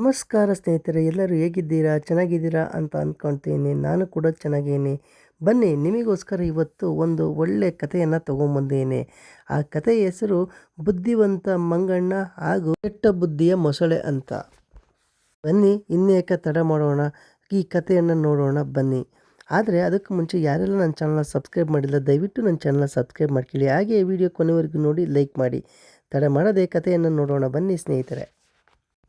ನಮಸ್ಕಾರ ಸ್ನೇಹಿತರೆ, ಎಲ್ಲರೂ ಹೇಗಿದ್ದೀರಾ? ಚೆನ್ನಾಗಿದ್ದೀರಾ ಅಂತ ಅಂದ್ಕೊಳ್ತೀನಿ ನಾನು ಕೂಡ ಚೆನ್ನಾಗೇನೆ. ಬನ್ನಿ, ನಿಮಗೋಸ್ಕರ ಇವತ್ತು ಒಂದು ಒಳ್ಳೆ ಕಥೆಯನ್ನು ತೊಗೊಂಬಂದೇನೆ. ಆ ಕಥೆಯ ಹೆಸರು ಬುದ್ಧಿವಂತ ಮಂಗಣ್ಣ ಹಾಗೂ ಕೆಟ್ಟ ಬುದ್ಧಿಯ ಮೊಸಳೆ ಅಂತ. ಬನ್ನಿ ಇನ್ನೇಕ ತಡ ಮಾಡೋಣ? ಈ ಕಥೆಯನ್ನು ನೋಡೋಣ, ಬನ್ನಿ. ಆದರೆ ಅದಕ್ಕೆ ಮುಂಚೆ ಯಾರೆಲ್ಲ ನನ್ನ ಚಾನಲ್ನ ಸಬ್ಸ್ಕ್ರೈಬ್ ಮಾಡಿಲ್ಲ, ದಯವಿಟ್ಟು ನನ್ನ ಚಾನಲ್ನ ಸಬ್ಸ್ಕ್ರೈಬ್ ಮಾಡ್ಕೊಳ್ಳಿ. ಹಾಗೆ ಈ ವಿಡಿಯೋ ಕೊನೆವರೆಗೂ ನೋಡಿ ಲೈಕ್ ಮಾಡಿ. ತಡ ಮಾಡದೆ ಕಥೆಯನ್ನು ನೋಡೋಣ, ಬನ್ನಿ ಸ್ನೇಹಿತರೆ.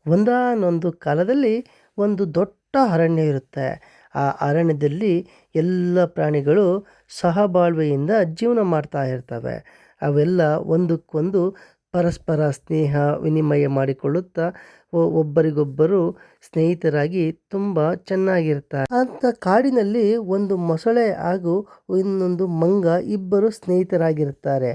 ಒಂದಾನೊಂದು ಕಾಲದಲ್ಲಿ ಒಂದು ದೊಡ್ಡ ಅರಣ್ಯ ಇರುತ್ತೆ. ಆ ಅರಣ್ಯದಲ್ಲಿ ಎಲ್ಲ ಪ್ರಾಣಿಗಳು ಸಹಬಾಳ್ವೆಯಿಂದ ಜೀವನ ಮಾಡ್ತಾ ಇರ್ತವೆ. ಅವೆಲ್ಲ ಒಂದಕ್ಕೊಂದು ಪರಸ್ಪರ ಸ್ನೇಹ, ವಿನಿಮಯ ಮಾಡಿಕೊಳ್ಳುತ್ತಾ ಒಬ್ಬರಿಗೊಬ್ಬರು ಸ್ನೇಹಿತರಾಗಿ ತುಂಬ ಚೆನ್ನಾಗಿರ್ತಾರೆ. ಅಂತ ಕಾಡಿನಲ್ಲಿ ಒಂದು ಮೊಸಳೆ ಹಾಗೂ ಇನ್ನೊಂದು ಮಂಗ ಇಬ್ಬರು ಸ್ನೇಹಿತರಾಗಿರುತ್ತಾರೆ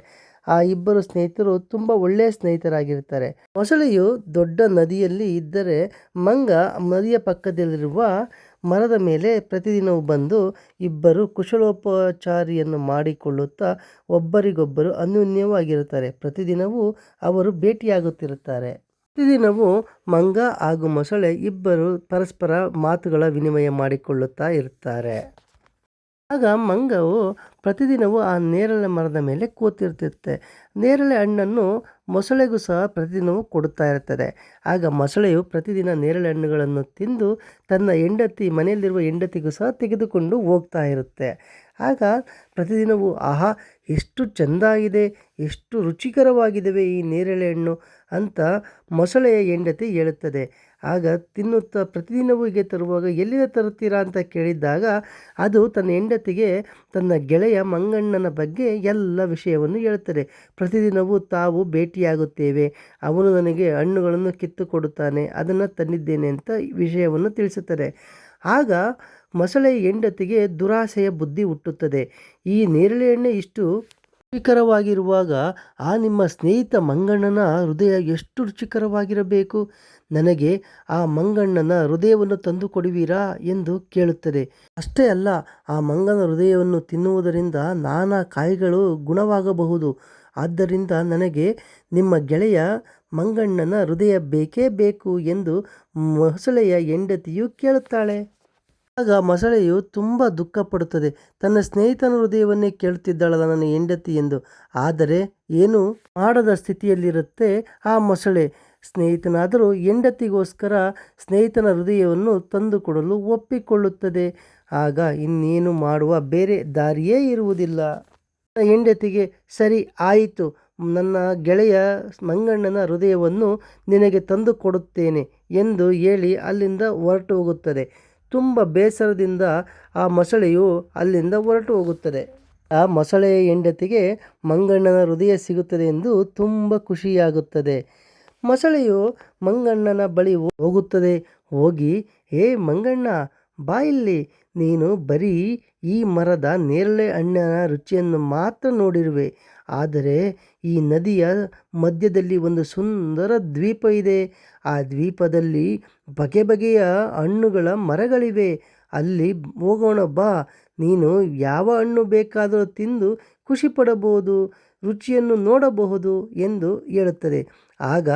ಆ ಇಬ್ಬರು ಸ್ನೇಹಿತರು ತುಂಬ ಒಳ್ಳೆಯ ಸ್ನೇಹಿತರಾಗಿರ್ತಾರೆ. ಮೊಸಳೆಯು ದೊಡ್ಡ ನದಿಯಲ್ಲಿ ಇದ್ದರೆ ಮಂಗ ನದಿಯ ಪಕ್ಕದಲ್ಲಿರುವ ಮರದ ಮೇಲೆ ಪ್ರತಿದಿನವೂ ಬಂದು ಇಬ್ಬರು ಕುಶಲೋಪಚಾರಿಯನ್ನು ಮಾಡಿಕೊಳ್ಳುತ್ತಾ ಒಬ್ಬರಿಗೊಬ್ಬರು ಅನ್ಯೋನ್ಯವಾಗಿರುತ್ತಾರೆ. ಪ್ರತಿದಿನವೂ ಅವರು ಭೇಟಿಯಾಗುತ್ತಿರುತ್ತಾರೆ. ಪ್ರತಿದಿನವೂ ಮಂಗ ಹಾಗೂ ಮೊಸಳೆ ಇಬ್ಬರು ಪರಸ್ಪರ ಮಾತುಗಳ ವಿನಿಮಯ ಮಾಡಿಕೊಳ್ಳುತ್ತಾ ಇರುತ್ತಾರೆ. ಆಗ ಮಂಗವು ಪ್ರತಿದಿನವೂ ಆ ನೇರಳೆ ಮರದ ಮೇಲೆ ಕೂತಿರ್ತಿರುತ್ತೆ ನೇರಳೆ ಹಣ್ಣನ್ನು ಮೊಸಳೆಗೂ ಸಹ ಪ್ರತಿದಿನವೂ ಕೊಡುತ್ತಾ ಇರ್ತದೆ ಆಗ ಮೊಸಳೆಯು ಪ್ರತಿದಿನ ನೇರಳೆ ಹಣ್ಣುಗಳನ್ನು ತಿಂದು ತನ್ನ ಹೆಂಡತಿ, ಮನೆಯಲ್ಲಿರುವ ಹೆಂಡತಿಗೂ ಸಹ ತೆಗೆದುಕೊಂಡು ಹೋಗ್ತಾ ಇರುತ್ತೆ. ಆಗ ಪ್ರತಿದಿನವೂ, ಆಹಾ, ಎಷ್ಟು ಚೆಂದಾಗಿದೆ, ಎಷ್ಟು ರುಚಿಕರವಾಗಿದ್ದಾವೆ ಈ ನೇರಳೆ ಹಣ್ಣು ಅಂತ ಮೊಸಳೆಯ ಹೆಂಡತಿ ಹೇಳುತ್ತದೆ. ಆಗ ತಿನ್ನುತ್ತಾ ಪ್ರತಿದಿನವೂ ಹೀಗೆ ತರುವಾಗ ಎಲ್ಲಿಂದ ತರುತ್ತೀರಾ ಅಂತ ಕೇಳಿದ್ದಾಗ ಅದು ತನ್ನ ಹೆಂಡತಿಗೆ ತನ್ನ ಗೆಳೆಯ ಮಂಗಣ್ಣನ ಬಗ್ಗೆ ಎಲ್ಲ ವಿಷಯವನ್ನು ಹೇಳುತ್ತದೆ ಪ್ರತಿದಿನವೂ ತಾವು ಭೇಟಿಯಾಗುತ್ತೇವೆ. ಅವನು ನನಗೆ ಹಣ್ಣುಗಳನ್ನು ಕಿತ್ತು ಕೊಡುತ್ತಾನೆ ಅದನ್ನು ತಂದಿದ್ದೇನೆ ಅಂತ ವಿಷಯವನ್ನು ತಿಳಿಸುತ್ತದೆ ಆಗ ಮೊಸಳೆ ಹೆಂಡತಿಗೆ ದುರಾಸೆಯ ಬುದ್ಧಿ ಹುಟ್ಟುತ್ತದೆ. ಈ ನೇರಳೆ ಎಣ್ಣೆ ಇಷ್ಟು ರುಚಿಕರವಾಗಿರುವಾಗ ಆ ನಿಮ್ಮ ಸ್ನೇಹಿತ ಮಂಗಣ್ಣನ ಹೃದಯ ಎಷ್ಟು ರುಚಿಕರವಾಗಿರಬೇಕು? ನನಗೆ ಆ ಮಂಗಣ್ಣನ ಹೃದಯವನ್ನು ತಂದು ಕೊಡುವೀರಾ ಎಂದು ಕೇಳುತ್ತದೆ. ಅಷ್ಟೇ ಅಲ್ಲ, ಆ ಮಂಗನ ಹೃದಯವನ್ನು ತಿನ್ನುವುದರಿಂದ ನಾನಾ ಕಾಯಿಗಳು ಗುಣವಾಗಬಹುದು. ಆದ್ದರಿಂದ ನನಗೆ ನಿಮ್ಮ ಗೆಳೆಯ ಮಂಗಣ್ಣನ ಹೃದಯ ಬೇಕೇ ಬೇಕು ಎಂದು ಮೊಸಳೆಯ ಹೆಂಡತಿಯು ಕೇಳುತ್ತಾಳೆ. ಆಗ ಮೊಸಳೆಯು ತುಂಬ ದುಃಖಪಡುತ್ತದೆ. ತನ್ನ ಸ್ನೇಹಿತನ ಹೃದಯವನ್ನೇ ಕೇಳುತ್ತಿದ್ದಾಳಲ್ಲ ನನ್ನ ಹೆಂಡತಿ ಎಂದು. ಆದರೆ ಏನು ಮಾಡದ ಸ್ಥಿತಿಯಲ್ಲಿರುತ್ತೆ ಆ ಮೊಸಳೆ. ಸ್ನೇಹಿತನಾದರೂ ಹೆಂಡತಿಗೋಸ್ಕರ ಸ್ನೇಹಿತನ ಹೃದಯವನ್ನು ತಂದುಕೊಡಲು ಒಪ್ಪಿಕೊಳ್ಳುತ್ತದೆ. ಆಗ ಇನ್ನೇನು ಮಾಡುವ? ಬೇರೆ ದಾರಿಯೇ ಇರುವುದಿಲ್ಲ. ಹೆಂಡತಿಗೆ ಸರಿ, ಆಯಿತು. ನನ್ನ ಗೆಳೆಯ ಮಂಗಣ್ಣನ ಹೃದಯವನ್ನು ನಿನಗೆ ತಂದು ಕೊಡುತ್ತೇನೆ ಎಂದು ಹೇಳಿ ಅಲ್ಲಿಂದ ಹೊರಟು ಹೋಗುತ್ತದೆ. ತುಂಬ ಬೇಸರದಿಂದ ಆ ಮೊಸಳೆಯು ಅಲ್ಲಿಂದ ಹೊರಟು ಹೋಗುತ್ತದೆ. ಆ ಮೊಸಳೆಯ ಹೆಂಡತಿಗೆ ಮಂಗಣ್ಣನ ಹೃದಯ ಸಿಗುತ್ತದೆ ಎಂದು ತುಂಬ ಖುಷಿಯಾಗುತ್ತದೆ. ಮೊಸಳೆಯು ಮಂಗಣ್ಣನ ಬಳಿ ಹೋಗುತ್ತದೆ. ಹೋಗಿ, ಹೇ ಮಂಗಣ್ಣ ಬಾ ಇಲ್ಲಿ. ನೀನು ಬರೀ ಈ ಮರದ ನೇರಳೆ ಹಣ್ಣಿನ ರುಚಿಯನ್ನು ಮಾತ್ರ ನೋಡಿರುವೆ. ಆದರೆ ಈ ನದಿಯ ಮಧ್ಯದಲ್ಲಿ ಒಂದು ಸುಂದರ ದ್ವೀಪ ಇದೆ. ಆ ದ್ವೀಪದಲ್ಲಿ ಬಗೆ ಬಗೆಯ ಹಣ್ಣುಗಳ ಮರಗಳಿವೆ. ಅಲ್ಲಿ ಹೋಗೋಣ ಬಾ. ನೀನು ಯಾವ ಹಣ್ಣು ಬೇಕಾದರೂ ತಿಂದು ಖುಷಿ ಪಡಬಹುದು ರುಚಿಯನ್ನು ನೋಡಬಹುದು ಎಂದು ಹೇಳುತ್ತದೆ. ಆಗ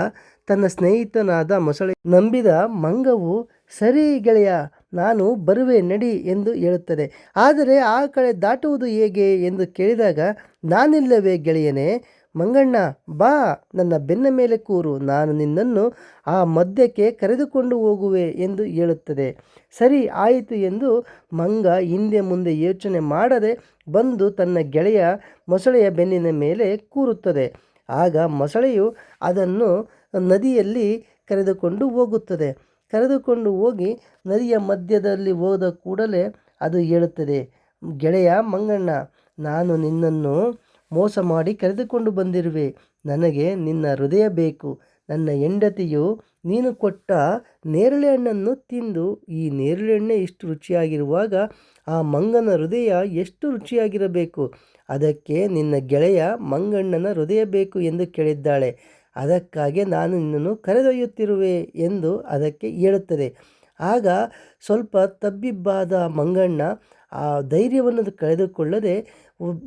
ತನ್ನ ಸ್ನೇಹಿತನಾದ ಮೊಸಳೆ ನಂಬಿದ ಮಂಗವು, ಸರಿ ಗೆಳೆಯ ನಾನು ಬರುವೆ, ನಡಿ ಎಂದು ಹೇಳುತ್ತದೆ. ಆದರೆ ಆ ಕಡೆ ದಾಟುವುದು ಹೇಗೆ ಎಂದು ಕೇಳಿದಾಗ, ನಾನಿಲ್ಲವೇ ಗೆಳೆಯನೇ, ಮಂಗಣ್ಣ, ಬಾ, ನನ್ನ ಬೆನ್ನ ಮೇಲೆ ಕೂರು, ನಾನು ನಿನ್ನನ್ನು ಆ ಮಧ್ಯಕ್ಕೆ ಕರೆದುಕೊಂಡು ಹೋಗುವೆ ಎಂದು ಹೇಳುತ್ತದೆ. ಸರಿ, ಆಯಿತು ಎಂದು ಮಂಗ ಹಿಂದೆ ಮುಂದೆ ಯೋಚನೆ ಮಾಡದೆ ಬಂದು ತನ್ನ ಗೆಳೆಯ ಮೊಸಳೆಯ ಬೆನ್ನಿನ ಮೇಲೆ ಕೂರುತ್ತದೆ. ಆಗ ಮೊಸಳೆಯು ಅದನ್ನು ನದಿಯಲ್ಲಿ ಕರೆದುಕೊಂಡು ಹೋಗುತ್ತದೆ. ಕರೆದುಕೊಂಡು ಹೋಗಿ ನದಿಯ ಮಧ್ಯದಲ್ಲಿ ಹೋದ ಕೂಡಲೇ ಅದು ಹೇಳುತ್ತದೆ, ಗೆಳೆಯ ಮಂಗಣ್ಣ, ನಾನು ನಿನ್ನನ್ನು ಮೋಸ ಮಾಡಿ ಕರೆದುಕೊಂಡು ಬಂದಿರುವೆ. ನನಗೆ ನಿನ್ನ ಹೃದಯ ಬೇಕು. ನನ್ನ ಹೆಂಡತಿಯು ನೀನು ಕೊಟ್ಟ ನೇರಳೆ ಹಣ್ಣನ್ನು ತಿಂದು, ಈ ನೇರಳೆ ಹಣ್ಣೆ ಇಷ್ಟು ರುಚಿಯಾಗಿರುವಾಗ ಆ ಮಂಗನ ಹೃದಯ ಎಷ್ಟು ರುಚಿಯಾಗಿರಬೇಕು? ಅದಕ್ಕೆ ನಿನ್ನ ಗೆಳೆಯ ಮಂಗಣ್ಣನ ಹೃದಯ ಬೇಕು ಎಂದು ಕೇಳಿದ್ದಾಳೆ. ಅದಕ್ಕಾಗಿ ನಾನು ನಿನ್ನನ್ನು ಕರೆದೊಯ್ಯುತ್ತಿರುವೆ ಎಂದು ಅದಕ್ಕೆ ಹೇಳುತ್ತದೆ. ಆಗ ಸ್ವಲ್ಪ ತಬ್ಬಿಬ್ಬಾದ ಮಂಗಣ್ಣ ಆ ಧೈರ್ಯವನ್ನು ಕಳೆದುಕೊಳ್ಳದೆ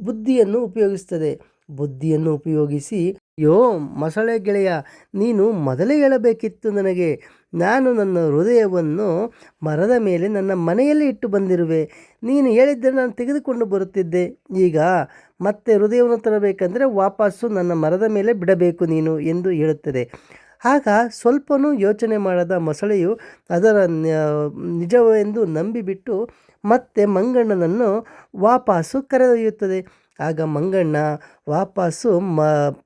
ಬುದ್ಧಿಯನ್ನು ಉಪಯೋಗಿಸ್ತದೆ ಬುದ್ಧಿಯನ್ನು ಉಪಯೋಗಿಸಿ ಯೋ ಮೊಸಳೆ ಗೆಳೆಯ, ನೀನು ಮೊದಲೇ ಹೇಳಬೇಕಿತ್ತು ನನಗೆ. ನಾನು ನನ್ನ ಹೃದಯವನ್ನು ಮರದ ಮೇಲೆ ನನ್ನ ಮನೆಯಲ್ಲಿ ಇಟ್ಟು ಬಂದಿರುವೆ. ನೀನು ಹೇಳಿದ್ದರೆ ನಾನು ತೆಗೆದುಕೊಂಡು ಬರುತ್ತಿದ್ದೆ. ಈಗ ಮತ್ತೆ ಹೃದಯವನ್ನು ತರಬೇಕಂದರೆ ವಾಪಸ್ಸು ನನ್ನ ಮರದ ಮೇಲೆ ಬಿಡಬೇಕು ನೀನು ಎಂದು ಹೇಳುತ್ತದೆ. ಆಗ ಸ್ವಲ್ಪನೂ ಯೋಚನೆ ಮಾಡದ ಮೊಸಳೆಯು ಅದರ ನಿಜವೆಂದು ನಂಬಿಬಿಟ್ಟು ಮತ್ತೆ ಮಂಗಣ್ಣನನ್ನು ವಾಪಸ್ಸು ಕರೆದೊಯ್ಯುತ್ತದೆ. ಆಗ ಮಂಗಣ್ಣ ವಾಪಸ್ಸು ಮ,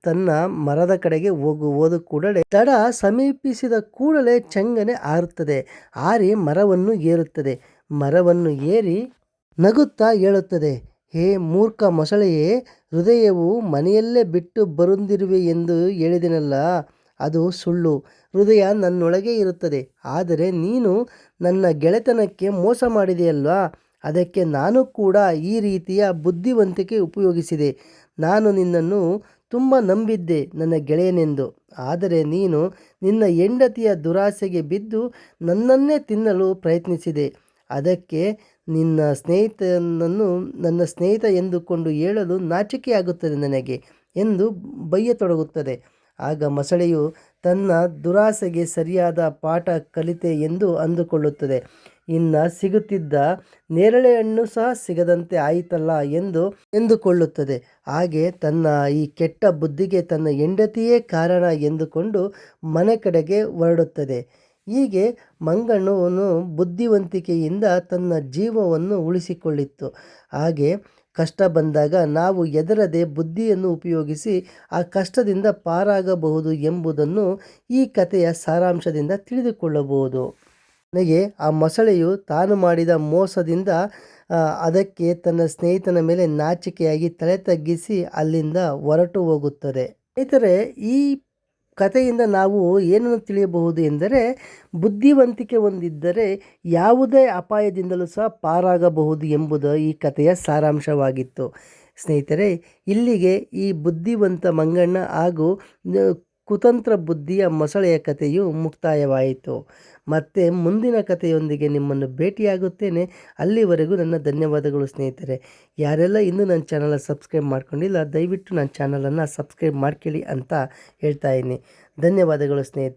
ತನ್ನ ಮರದ ಕಡೆಗೆ ಹೋಗು, ಹೋದ ಕೂಡಲೇ ತಡ ಸಮೀಪಿಸಿದ ಕೂಡಲೇ ಚಂಗನೆ ಆರುತ್ತದೆ, ಆರಿ ಮರವನ್ನು ಏರುತ್ತದೆ. ಮರವನ್ನು ಏರಿ ನಗುತ್ತಾ ಹೇಳುತ್ತದೆ ಹೇ ಮೂರ್ಖ ಮೊಸಳೆಯೇ, ಹೃದಯವು ಮನೆಯಲ್ಲೇ ಬಿಟ್ಟು ಬರುಂದಿರುವೆ ಎಂದು ಹೇಳಿದನಲ್ಲ, ಅದು ಸುಳ್ಳು. ಹೃದಯ ನನ್ನೊಳಗೆ ಇರುತ್ತದೆ, ಆದರೆ ನೀನು ನನ್ನ ಗೆಳೆತನಕ್ಕೆ ಮೋಸ ಮಾಡಿದೆಯಲ್ವಾ? ಅದಕ್ಕೆ ನಾನು ಕೂಡ ಈ ರೀತಿಯ ಬುದ್ಧಿವಂತಿಕೆ ಉಪಯೋಗಿಸಿದೆ. ನಾನು ನಿನ್ನನ್ನು ತುಂಬ ನಂಬಿದ್ದೆ ನನ್ನ ಗೆಳೆಯನೆಂದು. ಆದರೆ ನೀನು ನಿನ್ನ ಹೆಂಡತಿಯ ದುರಾಸೆಗೆ ಬಿದ್ದು ನನ್ನನ್ನೇ ತಿನ್ನಲು ಪ್ರಯತ್ನಿಸಿದೆ. ಅದಕ್ಕೆ ನಿನ್ನ ಸ್ನೇಹಿತನನ್ನು ನನ್ನ ಸ್ನೇಹಿತ ಎಂದುಕೊಂಡು ಹೇಳಲು ನಾಚಿಕೆಯಾಗುತ್ತದೆ ನನಗೆ ಎಂದು ಬೈಯತೊಡಗುತ್ತದೆ. ಆಗ ಮೊಸಳೆಯು ತನ್ನ ದುರಾಸೆಗೆ ಸರಿಯಾದ ಪಾಠ ಕಲಿತೆ ಎಂದು ಅಂದುಕೊಳ್ಳುತ್ತದೆ. ಇನ್ನು ಸಿಗುತ್ತಿದ್ದ ನೇರಳೆ ಹಣ್ಣು ಸಹ ಸಿಗದಂತೆ ಆಯಿತಲ್ಲ ಎಂದು ಎಂದುಕೊಳ್ಳುತ್ತದೆ. ಹಾಗೆ ತನ್ನ ಈ ಕೆಟ್ಟ ಬುದ್ಧಿಗೆ ತನ್ನ ಹೆಂಡತಿಯೇ ಕಾರಣ ಎಂದುಕೊಂಡು ಮನೆ ಕಡೆಗೆ ಹೊರಡುತ್ತದೆ. ಹೀಗೆ ಮಂಗಣ್ಣನು ಬುದ್ಧಿವಂತಿಕೆಯಿಂದ ತನ್ನ ಜೀವವನ್ನು ಉಳಿಸಿಕೊಳ್ಳಿತ್ತು. ಹಾಗೆ ಕಷ್ಟ ಬಂದಾಗ ನಾವು ಎದರದೆ ಬುದ್ಧಿಯನ್ನು ಉಪಯೋಗಿಸಿ ಆ ಕಷ್ಟದಿಂದ ಪಾರಾಗಬಹುದು ಎಂಬುದನ್ನು ಈ ಕಥೆಯ ಸಾರಾಂಶದಿಂದ ತಿಳಿದುಕೊಳ್ಳಬಹುದು. ನನಗೆ ಆ ಮೊಸಳೆಯು ತಾನು ಮಾಡಿದ ಮೋಸದಿಂದ ಅದಕ್ಕೆ ತನ್ನ ಸ್ನೇಹಿತನ ಮೇಲೆ ನಾಚಿಕೆಯಾಗಿ ತಲೆ ತಗ್ಗಿಸಿ ಅಲ್ಲಿಂದ ಹೊರಟು ಹೋಗುತ್ತದೆ. ಸ್ನೇಹಿತರೆ, ಈ ಕಥೆಯಿಂದ ನಾವು ಏನನ್ನು ತಿಳಿಯಬಹುದು ಎಂದರೆ, ಬುದ್ಧಿವಂತಿಕೆ ಹೊಂದಿದ್ದರೆ ಯಾವುದೇ ಅಪಾಯದಿಂದಲೂ ಸಹ ಪಾರಾಗಬಹುದು ಎಂಬುದು ಈ ಕಥೆಯ ಸಾರಾಂಶವಾಗಿತ್ತು. ಸ್ನೇಹಿತರೆ, ಇಲ್ಲಿಗೆ ಈ ಬುದ್ಧಿವಂತ ಮಂಗಣ್ಣ ಹಾಗೂ ಕುತಂತ್ರ ಬುದ್ಧಿಯ ಮೊಸಳೆಯ ಕಥೆಯು ಮುಕ್ತಾಯವಾಯಿತು. ಮತ್ತೆ ಮುಂದಿನ ಕಥೆಯೊಂದಿಗೆ ನಿಮ್ಮನ್ನು ಭೇಟಿಯಾಗುತ್ತೇನೆ. ಅಲ್ಲಿವರೆಗೂ ನನ್ನ ಧನ್ಯವಾದಗಳು ಸ್ನೇಹಿತರೆ. ಯಾರೆಲ್ಲ ಇನ್ನೂ ನನ್ನ ಚಾನಲ್ ಸಬ್ಸ್ಕ್ರೈಬ್ ಮಾಡ್ಕೊಂಡಿಲ್ಲ, ದಯವಿಟ್ಟು ನನ್ನ ಚಾನಲನ್ನು ಸಬ್ಸ್ಕ್ರೈಬ್ ಮಾಡ್ಕೊಳ್ಳಿ ಅಂತ ಹೇಳ್ತಾ ಇದ್ದೀನಿ. ಧನ್ಯವಾದಗಳು ಸ್ನೇಹಿತರೆ.